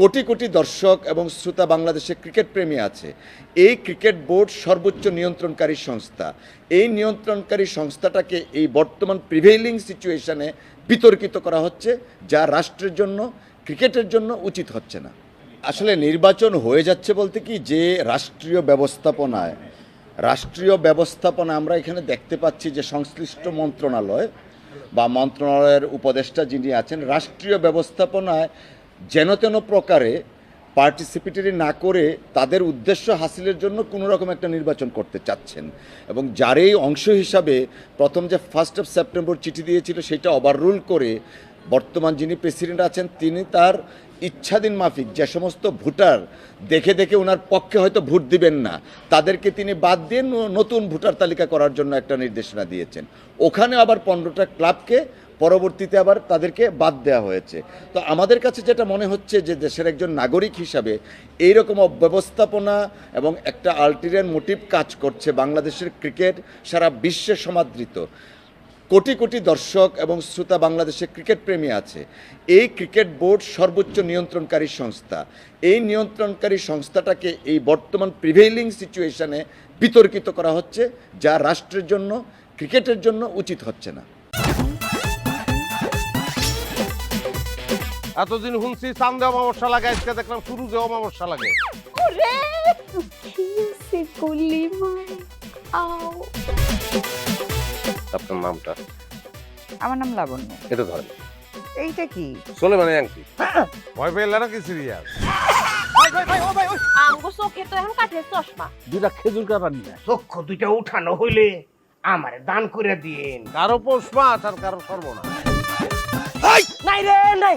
কোটি কোটি দর্শক এবং শ্রোতা বাংলাদেশে ক্রিকেট প্রেমী আছে। এই ক্রিকেট বোর্ড সর্বোচ্চ নিয়ন্ত্রণকারী সংস্থা। এই নিয়ন্ত্রণকারী সংস্থাটাকে এই বর্তমান প্রিভেইলিং সিচুয়েশনে বিতর্কিত করা হচ্ছে, যা রাষ্ট্রের জন্য, ক্রিকেটের জন্য উচিত হচ্ছে না। আসলে নির্বাচন হয়ে যাচ্ছে বলতে কি? যে রাষ্ট্রীয় ব্যবস্থাপনায়, রাষ্ট্রীয় ব্যবস্থাপনা আমরা এখানে দেখতে পাচ্ছি যে সংশ্লিষ্ট মন্ত্রণালয় বা মন্ত্রণালয়ের উপদেষ্টা যিনি আছেন, রাষ্ট্রীয় ব্যবস্থাপনায় যেন তেন প্রকারে পার্টিসিপেটরি না করে তাদের উদ্দেশ্য হাসিলের জন্য কোনো রকম একটা নির্বাচন করতে চাচ্ছেন। এবং যারই অংশ হিসাবে প্রথম যে ফার্স্ট অফ সেপ্টেম্বর চিঠি দিয়েছিল, সেটা ওভাররুল করে বর্তমান যিনি প্রেসিডেন্ট আছেন, তিনি তার ইচ্ছাধীন মাফিক, যে সমস্ত ভোটার দেখে দেখে ওনার পক্ষে হয়তো ভোট দিবেন না, তাদেরকে তিনি বাদ দিয়ে নতুন ভোটার তালিকা করার জন্য একটা নির্দেশনা দিয়েছেন। ওখানে আবার পনেরোটা ক্লাবকে পরবর্তীতে আবার তাদেরকে বাদ দেওয়া হয়েছে। তো আমাদের কাছে যেটা মনে হচ্ছে যে দেশের একজন নাগরিক হিসাবে এইরকম অব্যবস্থাপনা এবং একটা আলটিরিয়ান মোটিভ কাজ করছে বাংলাদেশের ক্রিকেট সারা বিশ্বে সমাদৃত। কোটি কোটি দর্শক এবং শ্রোতা বাংলাদেশে ক্রিকেট প্রেমী আছে। এই ক্রিকেট বোর্ড সর্বোচ্চ নিয়ন্ত্রণকারী সংস্থা। এই নিয়ন্ত্রণকারী সংস্থাটাকে এই বর্তমান প্রিভেইলিং সিচুয়েশনে বিতর্কিত করা হচ্ছে, যা রাষ্ট্রের জন্য, ক্রিকেটের জন্য উচিত হচ্ছে না। এতদিন শুনছি চান্দে অমাবস্যা লাগে আজকে দেখলাম শুরুতে অমাবস্যা লাগে। ওরে কিসে গুলি মার আও। আপনার নামটা? আমার নাম লাবণ্য। এটা ধরেন। এইটা কি? চলে মানে আংটি। ভয় পেলে নাকি সিরিয়াস? আমগো চোখে তো এখন কাঠের চশমা। দুটা খেজুর কাটা নিয়ে। চক্ষু দুইটা উঠানো হইলে আমার দান করে দিন কারও পৌষ মাছ আর কারও সর্বনাশ। নাই রে নাই!